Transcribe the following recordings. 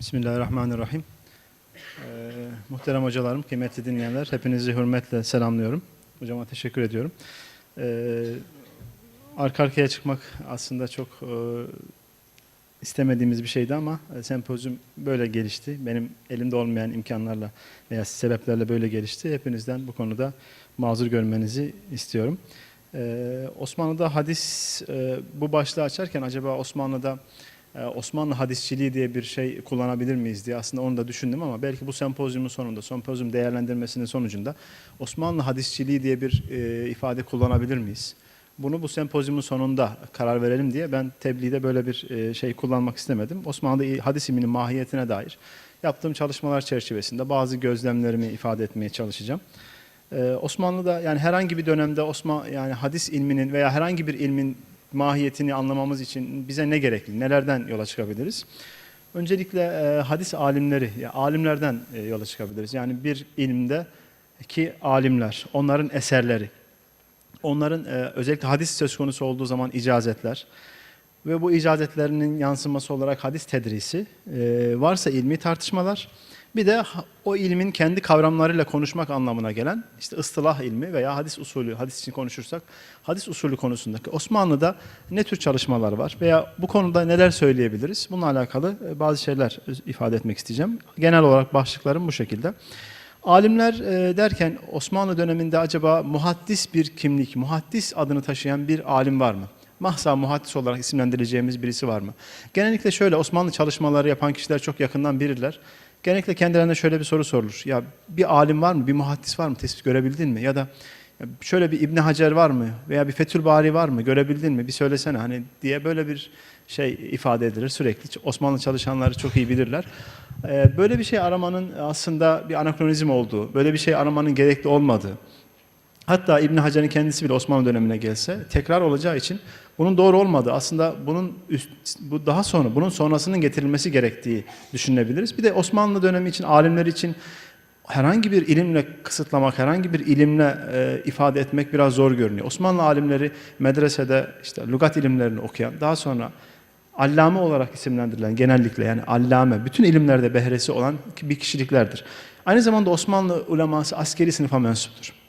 Bismillahirrahmanirrahim. Ee, muhterem hocalarım, kıymetli dinleyenler, hepinizi hürmetle selamlıyorum. Hocama teşekkür ediyorum. Ee, arka arkaya çıkmak aslında çok e, istemediğimiz bir şeydi ama e, sempozyum böyle gelişti. Benim elimde olmayan imkanlarla veya sebeplerle böyle gelişti. Hepinizden bu konuda mazur görmenizi istiyorum. Ee, Osmanlı'da hadis, e, bu başlığı açarken acaba Osmanlı'da Osmanlı hadisçiliği diye bir şey kullanabilir miyiz diye aslında onu da düşündüm ama belki bu sempozyumun sonunda, sempozyum değerlendirmesinin sonucunda Osmanlı hadisçiliği diye bir e, ifade kullanabilir miyiz? Bunu bu sempozyumun sonunda karar verelim diye ben tebliğde böyle bir e, şey kullanmak istemedim. Osmanlı hadis ilminin mahiyetine dair yaptığım çalışmalar çerçevesinde bazı gözlemlerimi ifade etmeye çalışacağım. Ee, Osmanlı'da yani herhangi bir dönemde Osman yani hadis ilminin veya herhangi bir ilmin mahiyetini anlamamız için bize ne gerekli, nelerden yola çıkabiliriz? Öncelikle e, hadis alimleri, ya alimlerden e, yola çıkabiliriz. Yani bir ilimde ki alimler, onların eserleri, onların e, özellikle hadis söz konusu olduğu zaman icazetler ve bu icazetlerinin yansıması olarak hadis tedrisi, e, varsa ilmi tartışmalar, bir de o ilmin kendi kavramlarıyla konuşmak anlamına gelen işte ıstılah ilmi veya hadis usulü, hadis için konuşursak hadis usulü konusundaki Osmanlı'da ne tür çalışmalar var veya bu konuda neler söyleyebiliriz? Bununla alakalı e, bazı şeyler ifade etmek isteyeceğim. Genel olarak başlıklarım bu şekilde. Alimler e, derken Osmanlı döneminde acaba muhaddis bir kimlik, muhaddis adını taşıyan bir alim var mı? Mahsa muhaddis olarak isimlendireceğimiz birisi var mı? Genellikle şöyle Osmanlı çalışmaları yapan kişiler çok yakından bilirler. Genellikle kendilerine şöyle bir soru sorulur. Ya bir alim var mı, bir muhaddis var mı, tespit görebildin mi? Ya da ya şöyle bir İbn Hacer var mı veya bir Fethül Bari var mı, görebildin mi? Bir söylesene hani diye böyle bir şey ifade edilir sürekli. Osmanlı çalışanları çok iyi bilirler. Böyle bir şey aramanın aslında bir anakronizm olduğu, böyle bir şey aramanın gerekli olmadığı, Hatta İbn Hacer'in kendisi bile Osmanlı dönemine gelse tekrar olacağı için bunun doğru olmadığı aslında bunun üst, bu daha sonra bunun sonrasının getirilmesi gerektiği düşünebiliriz. Bir de Osmanlı dönemi için alimler için herhangi bir ilimle kısıtlamak, herhangi bir ilimle e, ifade etmek biraz zor görünüyor. Osmanlı alimleri medresede işte lügat ilimlerini okuyan, daha sonra allame olarak isimlendirilen genellikle yani allame, bütün ilimlerde behresi olan bir kişiliklerdir. Aynı zamanda Osmanlı uleması askeri sınıfa mensuptur.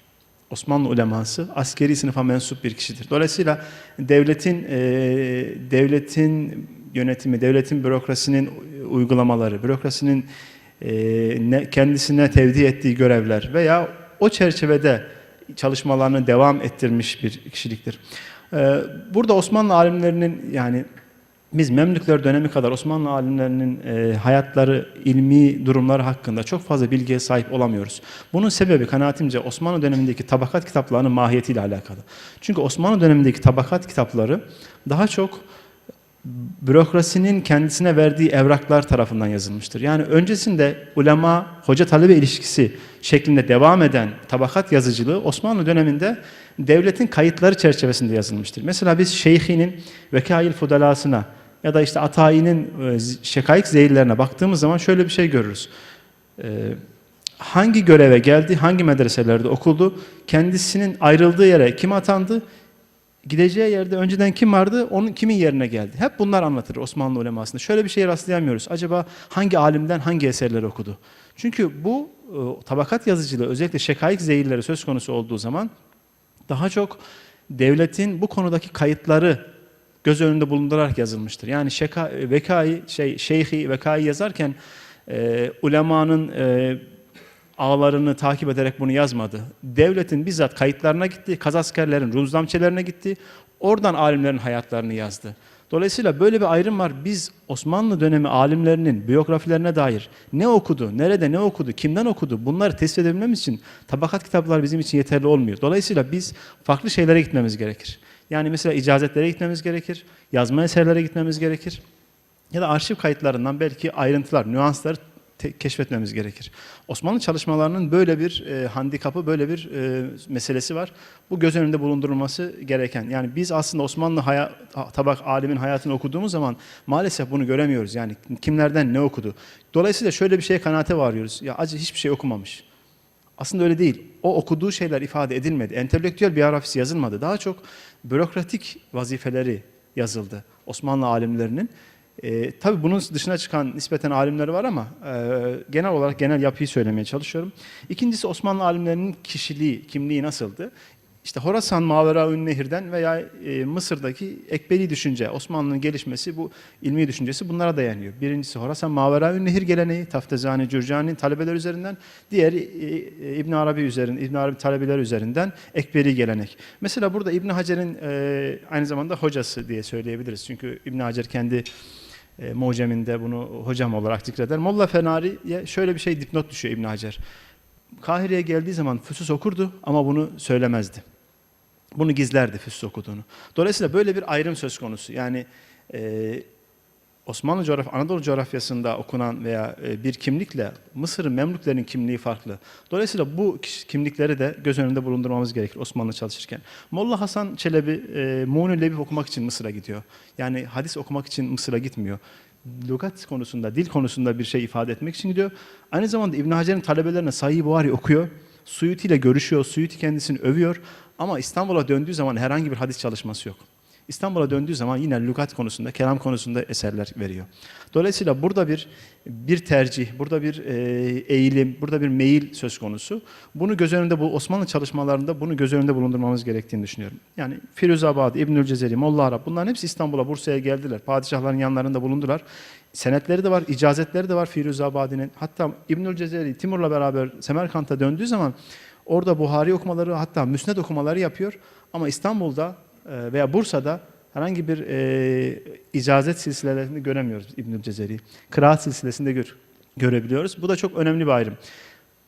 Osmanlı uleması askeri sınıfa mensup bir kişidir. Dolayısıyla devletin e, devletin yönetimi, devletin bürokrasinin uygulamaları, bürokrasinin e, ne, kendisine tevdi ettiği görevler veya o çerçevede çalışmalarını devam ettirmiş bir kişiliktir. E, burada Osmanlı alimlerinin yani biz Memlükler dönemi kadar Osmanlı alimlerinin e, hayatları, ilmi durumları hakkında çok fazla bilgiye sahip olamıyoruz. Bunun sebebi kanaatimce Osmanlı dönemindeki tabakat kitaplarının mahiyetiyle alakalı. Çünkü Osmanlı dönemindeki tabakat kitapları daha çok bürokrasinin kendisine verdiği evraklar tarafından yazılmıştır. Yani öncesinde ulema hoca talebe ilişkisi şeklinde devam eden tabakat yazıcılığı Osmanlı döneminde devletin kayıtları çerçevesinde yazılmıştır. Mesela biz şeyhinin vekail fudalasına ya da işte Atayi'nin e, şekaik zeyillerine baktığımız zaman şöyle bir şey görürüz. Ee, hangi göreve geldi, hangi medreselerde okuldu, kendisinin ayrıldığı yere kim atandı, gideceği yerde önceden kim vardı, onun kimin yerine geldi. Hep bunlar anlatır Osmanlı ulemasında. Şöyle bir şeye rastlayamıyoruz. Acaba hangi alimden hangi eserleri okudu? Çünkü bu e, tabakat yazıcılığı özellikle şekaik zeyilleri söz konusu olduğu zaman daha çok devletin bu konudaki kayıtları göz önünde bulundurarak yazılmıştır. Yani şeka, vekai, şey, şeyhi vekai yazarken e, ulemanın e, ağlarını takip ederek bunu yazmadı. Devletin bizzat kayıtlarına gitti, kazaskerlerin ruzlamçelerine gitti, oradan alimlerin hayatlarını yazdı. Dolayısıyla böyle bir ayrım var. Biz Osmanlı dönemi alimlerinin biyografilerine dair ne okudu, nerede ne okudu, kimden okudu bunları tespit edebilmemiz için tabakat kitapları bizim için yeterli olmuyor. Dolayısıyla biz farklı şeylere gitmemiz gerekir. Yani mesela icazetlere gitmemiz gerekir, yazma eserlere gitmemiz gerekir. Ya da arşiv kayıtlarından belki ayrıntılar, nüansları keşfetmemiz gerekir. Osmanlı çalışmalarının böyle bir e, handikapı, böyle bir e, meselesi var. Bu göz önünde bulundurulması gereken. Yani biz aslında Osmanlı haya, tabak alimin hayatını okuduğumuz zaman maalesef bunu göremiyoruz. Yani kimlerden ne okudu. Dolayısıyla şöyle bir şeye kanaate varıyoruz. Ya acı hiçbir şey okumamış. Aslında öyle değil. O okuduğu şeyler ifade edilmedi. Entelektüel biyografisi yazılmadı. Daha çok bürokratik vazifeleri yazıldı Osmanlı alimlerinin. E, tabii bunun dışına çıkan nispeten alimler var ama e, genel olarak genel yapıyı söylemeye çalışıyorum. İkincisi Osmanlı alimlerinin kişiliği, kimliği nasıldı? İşte Horasan Maveraün Nehir'den veya e, Mısır'daki ekberi düşünce, Osmanlı'nın gelişmesi bu ilmi düşüncesi bunlara dayanıyor. Birincisi Horasan Maveraün Nehir geleneği, Taftazani, Cürcani talebeler üzerinden, diğeri e, e, İbn Arabi üzerinden, İbn Arabi talebeler üzerinden ekberi gelenek. Mesela burada İbn Hacer'in e, aynı zamanda hocası diye söyleyebiliriz. Çünkü İbn Hacer kendi e, muceminde bunu hocam olarak zikreder. Molla Fenari'ye şöyle bir şey dipnot düşüyor İbn Hacer. Kahire'ye geldiği zaman füsus okurdu ama bunu söylemezdi. Bunu gizlerdi füsus okuduğunu. Dolayısıyla böyle bir ayrım söz konusu. Yani e, Osmanlı coğrafya, Anadolu coğrafyasında okunan veya e, bir kimlikle Mısır'ın Memlüklerin kimliği farklı. Dolayısıyla bu kimlikleri de göz önünde bulundurmamız gerekir Osmanlı çalışırken. Molla Hasan Çelebi e, Muğni Lebip okumak için Mısır'a gidiyor. Yani hadis okumak için Mısır'a gitmiyor. Lugat konusunda, dil konusunda bir şey ifade etmek için gidiyor. Aynı zamanda İbn Hacer'in talebelerine Sahih Buhari okuyor. Suyuti ile görüşüyor. Suyuti kendisini övüyor. Ama İstanbul'a döndüğü zaman herhangi bir hadis çalışması yok. İstanbul'a döndüğü zaman yine lügat konusunda, kelam konusunda eserler veriyor. Dolayısıyla burada bir bir tercih, burada bir e, eğilim, burada bir meyil söz konusu. Bunu göz önünde bu Osmanlı çalışmalarında bunu göz önünde bulundurmamız gerektiğini düşünüyorum. Yani Firuzabad, İbnül Cezeri, Molla Arap bunların hepsi İstanbul'a, Bursa'ya geldiler. Padişahların yanlarında bulundular. Senetleri de var, icazetleri de var Firuzabadi'nin. Hatta İbnül Cezeri Timur'la beraber Semerkant'a döndüğü zaman orada Buhari okumaları hatta Müsned okumaları yapıyor. Ama İstanbul'da veya Bursa'da herhangi bir e, icazet silsilelerini göremiyoruz İbnül Cezeri. Kıraat silsilesinde gör, görebiliyoruz. Bu da çok önemli bir ayrım.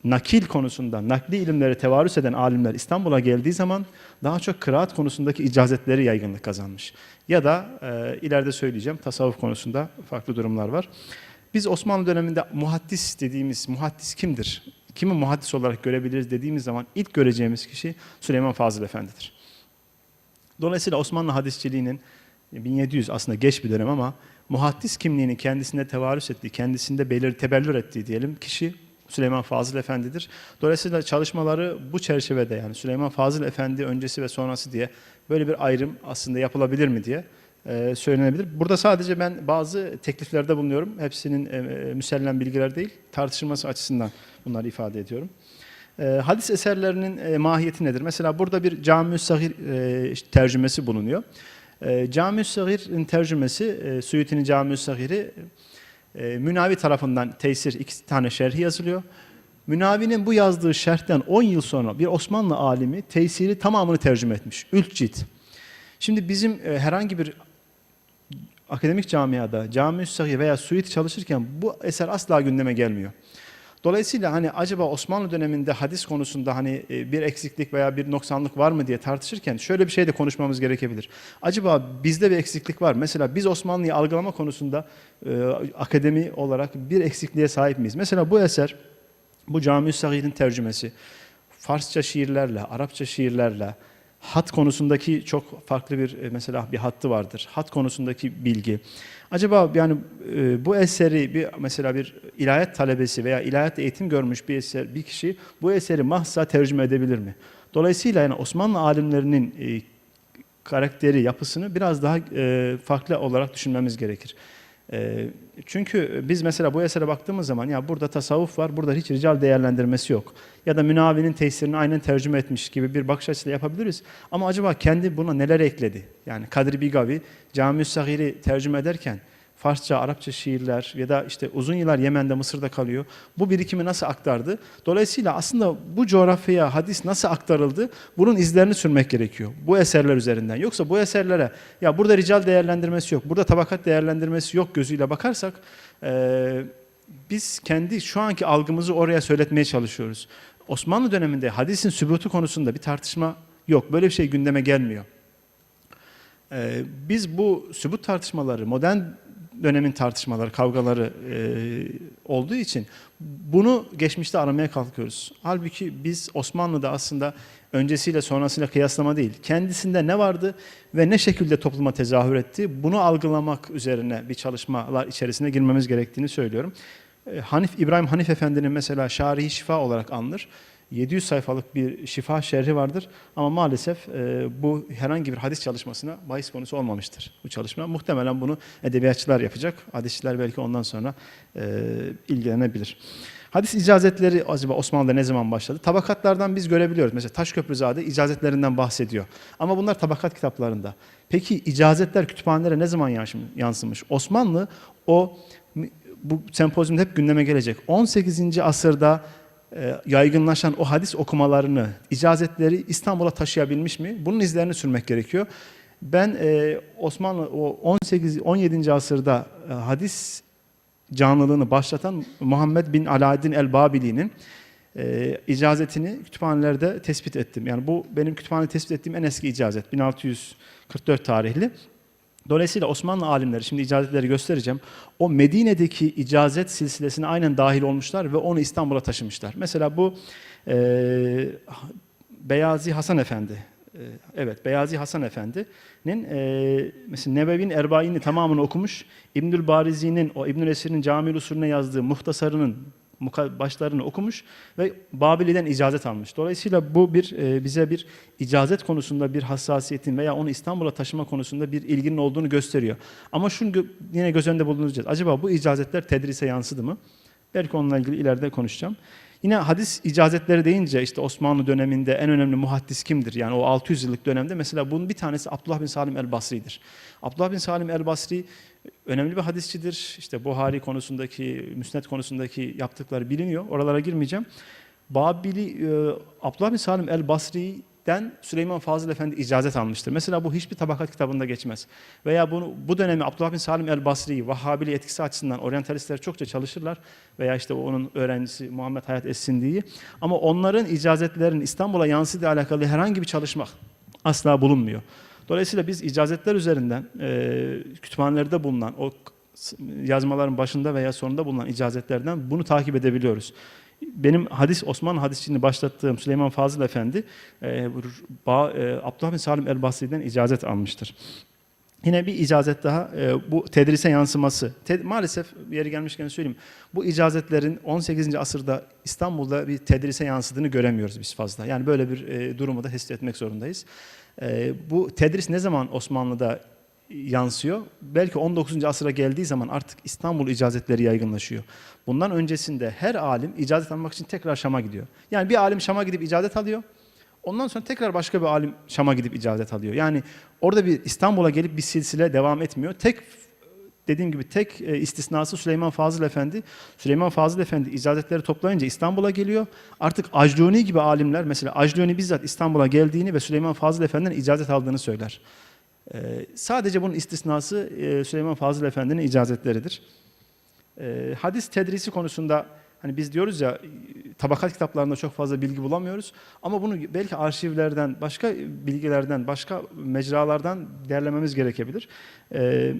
Nakil konusunda, nakli ilimleri tevarüs eden alimler İstanbul'a geldiği zaman daha çok kıraat konusundaki icazetleri yaygınlık kazanmış. Ya da e, ileride söyleyeceğim tasavvuf konusunda farklı durumlar var. Biz Osmanlı döneminde muhaddis dediğimiz, muhaddis kimdir? Kimi muhaddis olarak görebiliriz dediğimiz zaman ilk göreceğimiz kişi Süleyman Fazıl Efendi'dir. Dolayısıyla Osmanlı hadisçiliğinin 1700 aslında geç bir dönem ama muhaddis kimliğini kendisinde tevarüs ettiği, kendisinde belir, tebellür ettiği diyelim kişi Süleyman Fazıl Efendi'dir. Dolayısıyla çalışmaları bu çerçevede yani Süleyman Fazıl Efendi öncesi ve sonrası diye böyle bir ayrım aslında yapılabilir mi diye e, söylenebilir. Burada sadece ben bazı tekliflerde bulunuyorum. Hepsinin e, e, bilgiler değil, tartışılması açısından bunları ifade ediyorum. E, hadis eserlerinin e, mahiyeti nedir? Mesela burada bir Cami-ü Sahir e, tercümesi bulunuyor. E, Cami-ü Sahir'in tercümesi, e, Suyuti'nin Cami-ü Sahir'i e, Münavi tarafından tesir iki tane şerhi yazılıyor. Münavi'nin bu yazdığı şerhten 10 yıl sonra bir Osmanlı alimi tesiri tamamını tercüme etmiş. Ülk cilt. Şimdi bizim e, herhangi bir akademik camiada, cami sahih veya suit çalışırken bu eser asla gündeme gelmiyor. Dolayısıyla hani acaba Osmanlı döneminde hadis konusunda hani e, bir eksiklik veya bir noksanlık var mı diye tartışırken şöyle bir şey de konuşmamız gerekebilir. Acaba bizde bir eksiklik var. Mesela biz Osmanlı'yı algılama konusunda e, akademi olarak bir eksikliğe sahip miyiz? Mesela bu eser, bu Cami-i Sahih'in tercümesi, Farsça şiirlerle, Arapça şiirlerle, hat konusundaki çok farklı bir e, mesela bir hattı vardır. Hat konusundaki bilgi. Acaba yani e, bu eseri bir mesela bir ilahiyat talebesi veya ilahiyat eğitim görmüş bir eser bir kişi bu eseri mahsa tercüme edebilir mi? Dolayısıyla yani Osmanlı alimlerinin e, karakteri, yapısını biraz daha farklı olarak düşünmemiz gerekir. E, çünkü biz mesela bu esere baktığımız zaman ya burada tasavvuf var, burada hiç rical değerlendirmesi yok. Ya da münavinin tesirini aynen tercüme etmiş gibi bir bakış açısıyla yapabiliriz. Ama acaba kendi buna neler ekledi? Yani Kadri Bigavi Cami-ü Sahir'i tercüme ederken Farsça, Arapça şiirler ya da işte uzun yıllar Yemen'de, Mısır'da kalıyor. Bu birikimi nasıl aktardı? Dolayısıyla aslında bu coğrafyaya hadis nasıl aktarıldı? Bunun izlerini sürmek gerekiyor. Bu eserler üzerinden. Yoksa bu eserlere ya burada rical değerlendirmesi yok, burada tabakat değerlendirmesi yok gözüyle bakarsak eee, biz kendi şu anki algımızı oraya söyletmeye çalışıyoruz. Osmanlı döneminde hadisin sübutu konusunda bir tartışma yok. Böyle bir şey gündeme gelmiyor. Ee, biz bu sübut tartışmaları, modern dönemin tartışmaları, kavgaları e, olduğu için bunu geçmişte aramaya kalkıyoruz. Halbuki biz Osmanlı'da aslında öncesiyle sonrasıyla kıyaslama değil, kendisinde ne vardı ve ne şekilde topluma tezahür etti, bunu algılamak üzerine bir çalışmalar içerisine girmemiz gerektiğini söylüyorum. E, Hanif İbrahim Hanif Efendi'nin mesela Şarihi Şifa olarak anılır. 700 sayfalık bir şifa şerhi vardır. Ama maalesef e, bu herhangi bir hadis çalışmasına bahis konusu olmamıştır bu çalışma. Muhtemelen bunu edebiyatçılar yapacak. Hadisçiler belki ondan sonra e, ilgilenebilir. Hadis icazetleri acaba Osmanlı'da ne zaman başladı? Tabakatlardan biz görebiliyoruz. Mesela Taşköprüzade icazetlerinden bahsediyor. Ama bunlar tabakat kitaplarında. Peki icazetler kütüphanelere ne zaman yansım- yansımış? Osmanlı o bu sempozyumda hep gündeme gelecek. 18. asırda yaygınlaşan o hadis okumalarını, icazetleri İstanbul'a taşıyabilmiş mi? Bunun izlerini sürmek gerekiyor. Ben e, Osmanlı o 18 17. asırda e, hadis canlılığını başlatan Muhammed bin Alaeddin el-Babili'nin e, icazetini kütüphanelerde tespit ettim. Yani bu benim kütüphanede tespit ettiğim en eski icazet. 1644 tarihli. Dolayısıyla Osmanlı alimleri, şimdi icazetleri göstereceğim. O Medine'deki icazet silsilesine aynen dahil olmuşlar ve onu İstanbul'a taşımışlar. Mesela bu e, Beyazi Hasan Efendi. E, evet, Beyazi Hasan Efendi'nin e, mesela Nebevi'nin Erbain'i tamamını okumuş. İbnül Barizi'nin, o İbnül Esir'in cami usulüne yazdığı muhtasarının başlarını okumuş ve Babili'den icazet almış. Dolayısıyla bu bir e, bize bir icazet konusunda bir hassasiyetin veya onu İstanbul'a taşıma konusunda bir ilginin olduğunu gösteriyor. Ama şunu yine göz önünde bulunduracağız. Acaba bu icazetler tedrise yansıdı mı? Belki onunla ilgili ileride konuşacağım. Yine hadis icazetleri deyince işte Osmanlı döneminde en önemli muhaddis kimdir? Yani o 600 yıllık dönemde mesela bunun bir tanesi Abdullah bin Salim el-Basri'dir. Abdullah bin Salim el-Basri önemli bir hadisçidir. İşte Buhari konusundaki, Müsned konusundaki yaptıkları biliniyor. Oralara girmeyeceğim. Babili, e, Abdullah bin Salim el-Basri'den Süleyman Fazıl Efendi icazet almıştır. Mesela bu hiçbir tabakat kitabında geçmez. Veya bunu, bu dönemi Abdullah bin Salim el-Basri'yi Vahhabili etkisi açısından oryantalistler çokça çalışırlar. Veya işte onun öğrencisi Muhammed Hayat Es-Sindi'yi. Ama onların icazetlerinin İstanbul'a yansıdığı alakalı herhangi bir çalışma asla bulunmuyor. Dolayısıyla biz icazetler üzerinden e, kütüphanelerde bulunan o yazmaların başında veya sonunda bulunan icazetlerden bunu takip edebiliyoruz. Benim hadis Osmanlı hadisçiliğini başlattığım Süleyman Fazıl Efendi e, Ba- e, Abdullah Salim el-Basri'den icazet almıştır. Yine bir icazet daha e, bu tedrise yansıması. Te- maalesef yeri gelmişken söyleyeyim. Bu icazetlerin 18. asırda İstanbul'da bir tedrise yansıdığını göremiyoruz biz fazla. Yani böyle bir e, durumu da tespit etmek zorundayız. E, bu tedris ne zaman Osmanlı'da yansıyor? Belki 19. asıra geldiği zaman artık İstanbul icazetleri yaygınlaşıyor. Bundan öncesinde her alim icazet almak için tekrar Şam'a gidiyor. Yani bir alim Şam'a gidip icazet alıyor. Ondan sonra tekrar başka bir alim Şam'a gidip icazet alıyor. Yani orada bir İstanbul'a gelip bir silsile devam etmiyor. Tek dediğim gibi tek e, istisnası Süleyman Fazıl Efendi. Süleyman Fazıl Efendi icazetleri toplayınca İstanbul'a geliyor. Artık Acluni gibi alimler mesela Acluni bizzat İstanbul'a geldiğini ve Süleyman Fazıl Efendi'den icazet aldığını söyler. E, sadece bunun istisnası e, Süleyman Fazıl Efendi'nin icazetleridir. E, hadis tedrisi konusunda hani biz diyoruz ya tabakat kitaplarında çok fazla bilgi bulamıyoruz ama bunu belki arşivlerden, başka bilgilerden, başka mecralardan derlememiz gerekebilir. E,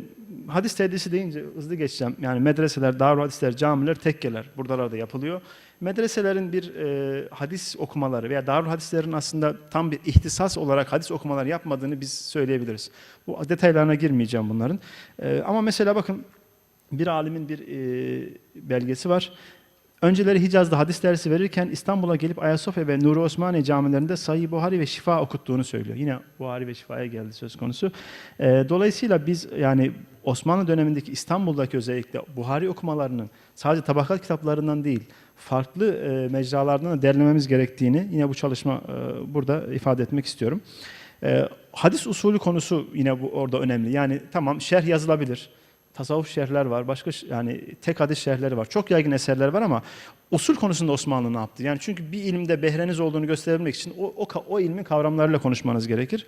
hadis tedrisi deyince hızlı geçeceğim. Yani medreseler, darul hadisler, camiler, tekkeler buralarda yapılıyor. Medreselerin bir e, hadis okumaları veya darul hadislerin aslında tam bir ihtisas olarak hadis okumaları yapmadığını biz söyleyebiliriz. Bu detaylarına girmeyeceğim bunların. E, ama mesela bakın bir alimin bir e, belgesi var. Önceleri Hicaz'da hadis dersi verirken İstanbul'a gelip Ayasofya ve Nuri Osmaniye camilerinde Sahih Buhari ve Şifa okuttuğunu söylüyor. Yine Buhari ve Şifa'ya geldi söz konusu. E, dolayısıyla biz yani Osmanlı dönemindeki İstanbul'daki özellikle Buhari okumalarının sadece tabakat kitaplarından değil, farklı e, mecralardan da derlememiz gerektiğini yine bu çalışma e, burada ifade etmek istiyorum. E, hadis usulü konusu yine bu orada önemli. Yani tamam şerh yazılabilir. Tasavvuf şerhler var. Başka yani tek hadis şerhleri var. Çok yaygın eserler var ama usul konusunda Osmanlı ne yaptı? Yani çünkü bir ilimde behreniz olduğunu gösterebilmek için o, o, o ilmin kavramlarıyla konuşmanız gerekir.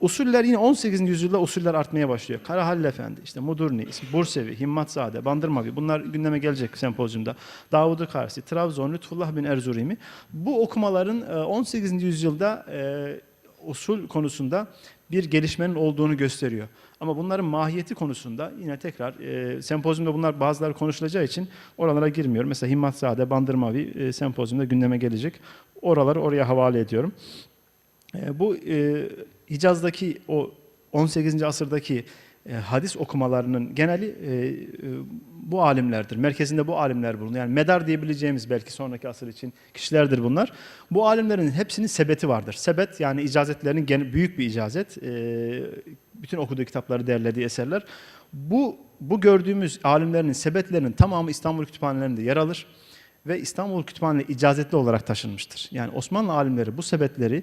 Usuller yine 18. yüzyılda usuller artmaya başlıyor. Karahalil Efendi, işte Mudurni, Bursevi, Himmatzade, Bandırmavi bunlar gündeme gelecek sempozyumda. Davud-u Karsi, Trabzon, Lütfullah bin Erzurimi. Bu okumaların e, 18. yüzyılda e, usul konusunda bir gelişmenin olduğunu gösteriyor. Ama bunların mahiyeti konusunda yine tekrar e, sempozyumda bunlar bazıları konuşulacağı için oralara girmiyorum. Mesela Himmatzade, Bandırmavi e, sempozyumda gündeme gelecek. Oraları oraya havale ediyorum. E, bu e, Hicaz'daki o 18. asırdaki e, hadis okumalarının geneli e, e, bu alimlerdir. Merkezinde bu alimler bulunuyor. Yani medar diyebileceğimiz belki sonraki asır için kişilerdir bunlar. Bu alimlerin hepsinin sebeti vardır. Sebet yani icazetlerinin büyük bir icazet. Bütün okuduğu kitapları derlediği eserler. Bu bu gördüğümüz alimlerin sebetlerinin tamamı İstanbul kütüphanelerinde yer alır ve İstanbul Kütüphaneleri icazetli olarak taşınmıştır. Yani Osmanlı alimleri bu sebetleri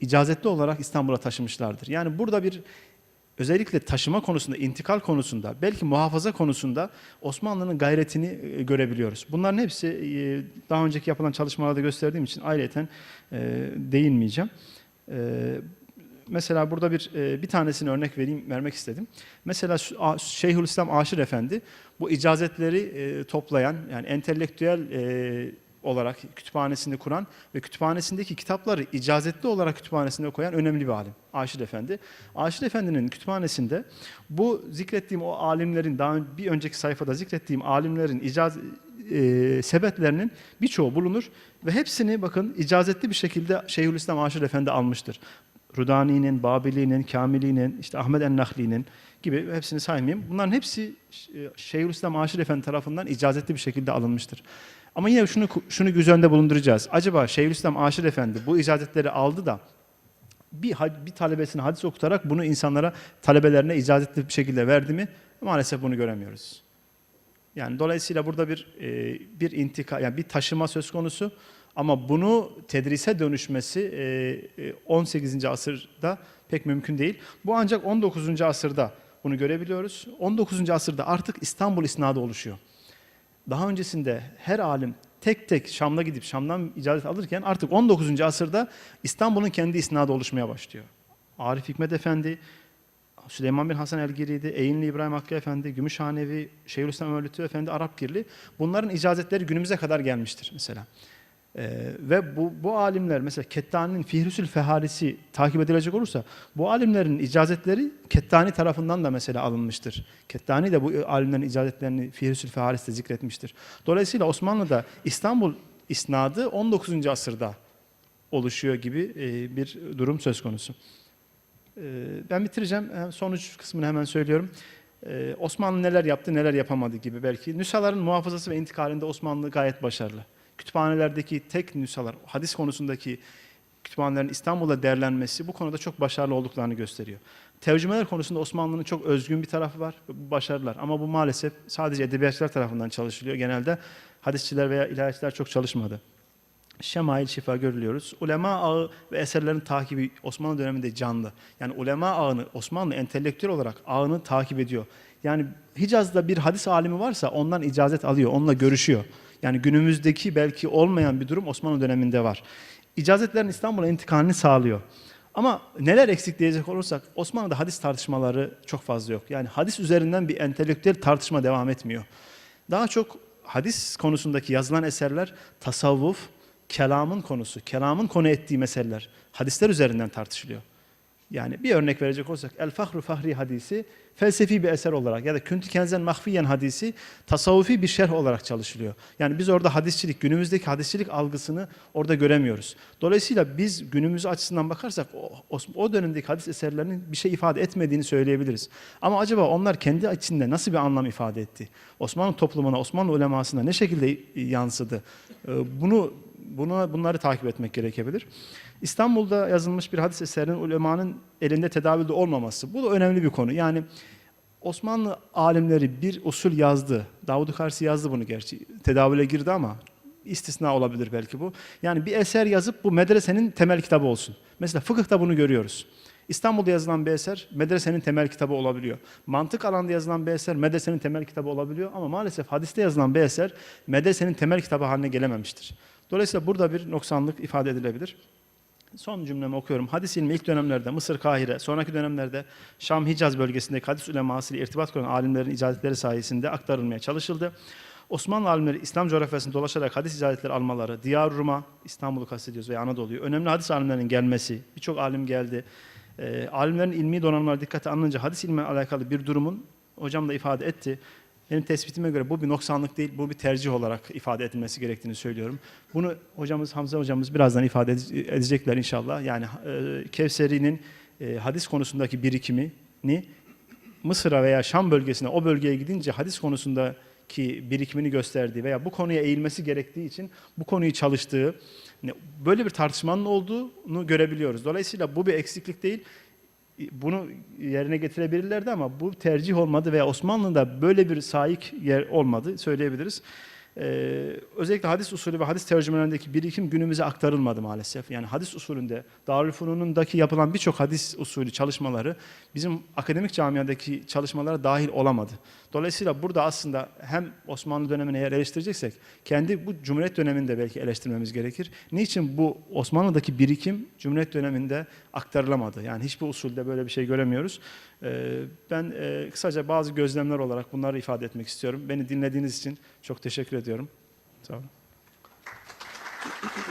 icazetli olarak İstanbul'a taşımışlardır. Yani burada bir özellikle taşıma konusunda, intikal konusunda, belki muhafaza konusunda Osmanlı'nın gayretini e, görebiliyoruz. Bunların hepsi e, daha önceki yapılan çalışmalarda gösterdiğim için ayrıyeten e, değinmeyeceğim. Mesela burada bir bir tanesini örnek vereyim vermek istedim. Mesela Şeyhülislam Aşır Efendi bu icazetleri toplayan yani entelektüel olarak kütüphanesini kuran ve kütüphanesindeki kitapları icazetli olarak kütüphanesinde koyan önemli bir alim. Aşır Efendi. Aşır Efendi'nin kütüphanesinde bu zikrettiğim o alimlerin daha bir önceki sayfada zikrettiğim alimlerin icaz e, sebetlerinin birçoğu bulunur ve hepsini bakın icazetli bir şekilde Şeyhülislam Aşır Efendi almıştır. Rudani'nin, Babili'nin, Kamili'nin, işte Ahmet en-Nahli'nin gibi hepsini saymayayım. Bunların hepsi e, Şeyhülislam Aşir Efendi tarafından icazetli bir şekilde alınmıştır. Ama yine şunu şunu göz önünde bulunduracağız. Acaba Şeyhülislam Aşir Efendi bu icazetleri aldı da bir, bir talebesine hadis okutarak bunu insanlara, talebelerine icazetli bir şekilde verdi mi? Maalesef bunu göremiyoruz. Yani dolayısıyla burada bir e, bir intika, yani bir taşıma söz konusu. Ama bunu tedrise dönüşmesi e, e, 18. asırda pek mümkün değil. Bu ancak 19. asırda bunu görebiliyoruz. 19. asırda artık İstanbul isnadı oluşuyor. Daha öncesinde her alim tek tek Şam'da gidip Şam'dan icazet alırken artık 19. asırda İstanbul'un kendi isnadı oluşmaya başlıyor. Arif Hikmet Efendi, Süleyman bin Hasan Elgiri'ydi, Eğinli İbrahim Hakkı Efendi, Gümüşhanevi, Şeyhülislam Ömer Lütfü Efendi, Arapgirli. Bunların icazetleri günümüze kadar gelmiştir mesela. Ee, ve bu, bu alimler mesela Kettani'nin Fihrüsül Feharisi takip edilecek olursa bu alimlerin icazetleri Kettani tarafından da mesela alınmıştır. Kettani de bu alimlerin icazetlerini Fihrüsül Feharis'te zikretmiştir. Dolayısıyla Osmanlı'da İstanbul isnadı 19. asırda oluşuyor gibi e, bir durum söz konusu. Ee, Ben bitireceğim. Sonuç kısmını hemen söylüyorum. Ee, Osmanlı neler yaptı, neler yapamadı gibi belki. Nüshaların muhafazası ve intikalinde Osmanlı gayet başarılı. Kütüphanelerdeki tek nüshalar, hadis konusundaki kütüphanelerin İstanbul'da derlenmesi bu konuda çok başarılı olduklarını gösteriyor. Tercümeler konusunda Osmanlı'nın çok özgün bir tarafı var, başarılar. Ama bu maalesef sadece edebiyatçılar tarafından çalışılıyor. Genelde hadisçiler veya ilahiyatçılar çok çalışmadı. Şemail şifa görülüyoruz. Ulema ağı ve eserlerin takibi Osmanlı döneminde canlı. Yani ulema ağını Osmanlı entelektüel olarak ağını takip ediyor. Yani Hicaz'da bir hadis alimi varsa ondan icazet alıyor, onunla görüşüyor. Yani günümüzdeki belki olmayan bir durum Osmanlı döneminde var. İcazetlerin İstanbul'a intikalini sağlıyor. Ama neler eksik diyecek olursak Osmanlı'da hadis tartışmaları çok fazla yok. Yani hadis üzerinden bir entelektüel tartışma devam etmiyor. Daha çok hadis konusundaki yazılan eserler tasavvuf, kelamın konusu, kelamın konu ettiği meseleler hadisler üzerinden tartışılıyor. Yani bir örnek verecek olursak El Fahru Fahri hadisi felsefi bir eser olarak ya da Küntü Kenzen Mahfiyen hadisi tasavvufi bir şerh olarak çalışılıyor. Yani biz orada hadisçilik, günümüzdeki hadisçilik algısını orada göremiyoruz. Dolayısıyla biz günümüz açısından bakarsak o, o, o dönemdeki hadis eserlerinin bir şey ifade etmediğini söyleyebiliriz. Ama acaba onlar kendi içinde nasıl bir anlam ifade etti? Osmanlı toplumuna, Osmanlı ulemasına ne şekilde yansıdı? Ee, Bunu Buna, bunları takip etmek gerekebilir. İstanbul'da yazılmış bir hadis eserinin ulemanın elinde tedavülde olmaması. Bu da önemli bir konu. Yani Osmanlı alimleri bir usul yazdı. Davud-u Karsi yazdı bunu gerçi. Tedavüle girdi ama istisna olabilir belki bu. Yani bir eser yazıp bu medresenin temel kitabı olsun. Mesela fıkıhta bunu görüyoruz. İstanbul'da yazılan bir eser medresenin temel kitabı olabiliyor. Mantık alanda yazılan bir eser medresenin temel kitabı olabiliyor ama maalesef hadiste yazılan bir eser medresenin temel kitabı haline gelememiştir. Dolayısıyla burada bir noksanlık ifade edilebilir. Son cümlemi okuyorum. Hadis ilmi ilk dönemlerde Mısır, Kahire, sonraki dönemlerde Şam, Hicaz bölgesindeki hadis uleması ile irtibat kuran alimlerin icazetleri sayesinde aktarılmaya çalışıldı. Osmanlı alimleri İslam coğrafyasında dolaşarak hadis icazetleri almaları, Diyar Rum'a, İstanbul'u kastediyoruz veya Anadolu'yu, önemli hadis alimlerinin gelmesi, birçok alim geldi. E, alimlerin ilmi donanımları dikkate alınınca hadis ilmiyle alakalı bir durumun hocam da ifade etti. Benim tespitime göre bu bir noksanlık değil, bu bir tercih olarak ifade edilmesi gerektiğini söylüyorum. Bunu hocamız Hamza hocamız birazdan ifade ede- edecekler inşallah. Yani e, Kevseri'nin e, hadis konusundaki birikimini Mısır'a veya Şam bölgesine o bölgeye gidince hadis konusundaki birikimini gösterdiği veya bu konuya eğilmesi gerektiği için bu konuyu çalıştığı böyle bir tartışmanın olduğunu görebiliyoruz. Dolayısıyla bu bir eksiklik değil. Bunu yerine getirebilirlerdi ama bu tercih olmadı veya Osmanlı'da böyle bir sahik yer olmadı söyleyebiliriz. Ee, özellikle hadis usulü ve hadis tercümelerindeki birikim günümüze aktarılmadı maalesef. Yani hadis usulünde Darülfünun'undaki yapılan birçok hadis usulü çalışmaları bizim akademik camiadaki çalışmalara dahil olamadı. Dolayısıyla burada aslında hem Osmanlı dönemini eğer eleştireceksek kendi bu Cumhuriyet döneminde belki eleştirmemiz gerekir. Niçin bu Osmanlı'daki birikim Cumhuriyet döneminde aktarılamadı? Yani hiçbir usulde böyle bir şey göremiyoruz. Ee, Ben e, kısaca bazı gözlemler olarak bunları ifade etmek istiyorum. Beni dinlediğiniz için çok teşekkür ediyorum. Sağ olun.